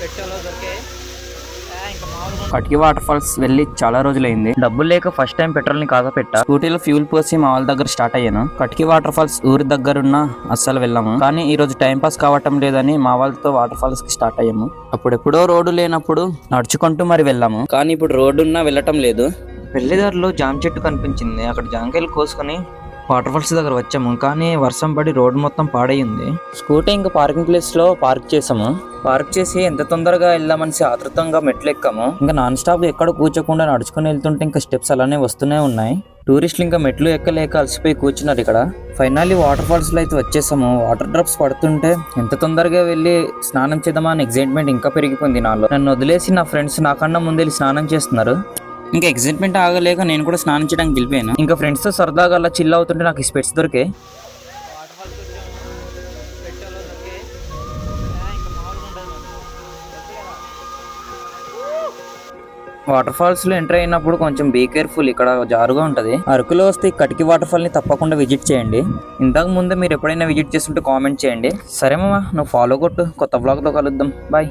పెట్టాలో దొరికే కటికి water falls వెళ్ళి చాలా రోజులైంది. డబ్బులు లేక ఫస్ట్ టైం పెట్రోల్ని కాగా పెట్టా స్కూటీలో ఫ్యూల్ పోసి మా వాళ్ళ దగ్గర స్టార్ట్ అయ్యాను. కటికి వాటర్ ఫాల్స్ ఊరి దగ్గరున్న అస్సలు వెళ్ళాము. కానీ ఈ రోజు టైం పాస్ కావటం లేదని మా వాళ్ళతో వాటర్ ఫాల్స్కి స్టార్ట్ అయ్యాము. అప్పుడెప్పుడో రోడ్డు లేనప్పుడు నడుచుకుంటూ మరి వెళ్ళాము. కానీ ఇప్పుడు రోడ్డు ఉన్నా వెళ్ళటం లేదు. వెళ్ళేదారిలో జామ చెట్టు కనిపించింది. అక్కడ జామకాయలు కోసుకొని వాటర్ ఫాల్స్ దగ్గర వచ్చాము కానీ వర్షం పడి రోడ్డు మొత్తం పాడైంది. స్కూటీ ఇంకా పార్కింగ్ ప్లేస్లో పార్క్ చేసాము. పార్క్ చేసి ఎంత తొందరగా వెళ్దామని ఆతృతంగా మెట్లు ఎక్కాము. ఇంకా నాన్ స్టాప్ ఎక్కడ కూర్చోకుండా నడుచుకుని వెళ్తుంటే ఇంకా స్టెప్స్ అలానే వస్తూనే ఉన్నాయి. టూరిస్టులు ఇంకా మెట్లు ఎక్కలేక అలసిపోయి కూర్చున్నారు ఇక్కడ. ఫైనల్లీ వాటర్ ఫాల్స్లో అయితే వచ్చేసాము. వాటర్ డ్రాప్స్ పడుతుంటే ఎంత తొందరగా వెళ్ళి స్నానం చేద్దామా అని ఎగ్జైట్మెంట్ ఇంకా పెరిగిపోయింది నాలో. నన్ను వదిలేసి నా ఫ్రెండ్స్ నాకన్నా ముందెళ్ళి స్నానం చేస్తున్నారు. ఇంకా ఎగ్జైట్మెంట్ ఆగలేక నేను కూడా స్నానం చేయడానికి వెళ్ళిపోయాను. ఇంకా ఫ్రెండ్స్తో సరదాగా అలా చిల్ అవుతుంటే నాకు స్పెట్స్ దొరికే. వాటర్ ఫాల్స్లో ఎంటర్ అయినప్పుడు కొంచెం బీ కేర్ఫుల్ ఇక్కడ జారుగా ఉంటది. అరకులో వస్తే కటికి వాటర్ ఫాల్ని తప్పకుండా విజిట్ చేయండి. ఇంతకు ముందు మీరు ఎప్పుడైనా విజిట్ చేస్తుంటే కామెంట్ చేయండి. సరే మామ నువ్వు ఫాలో కొట్టు కొత్త vlog తో కలుద్దాం. బాయ్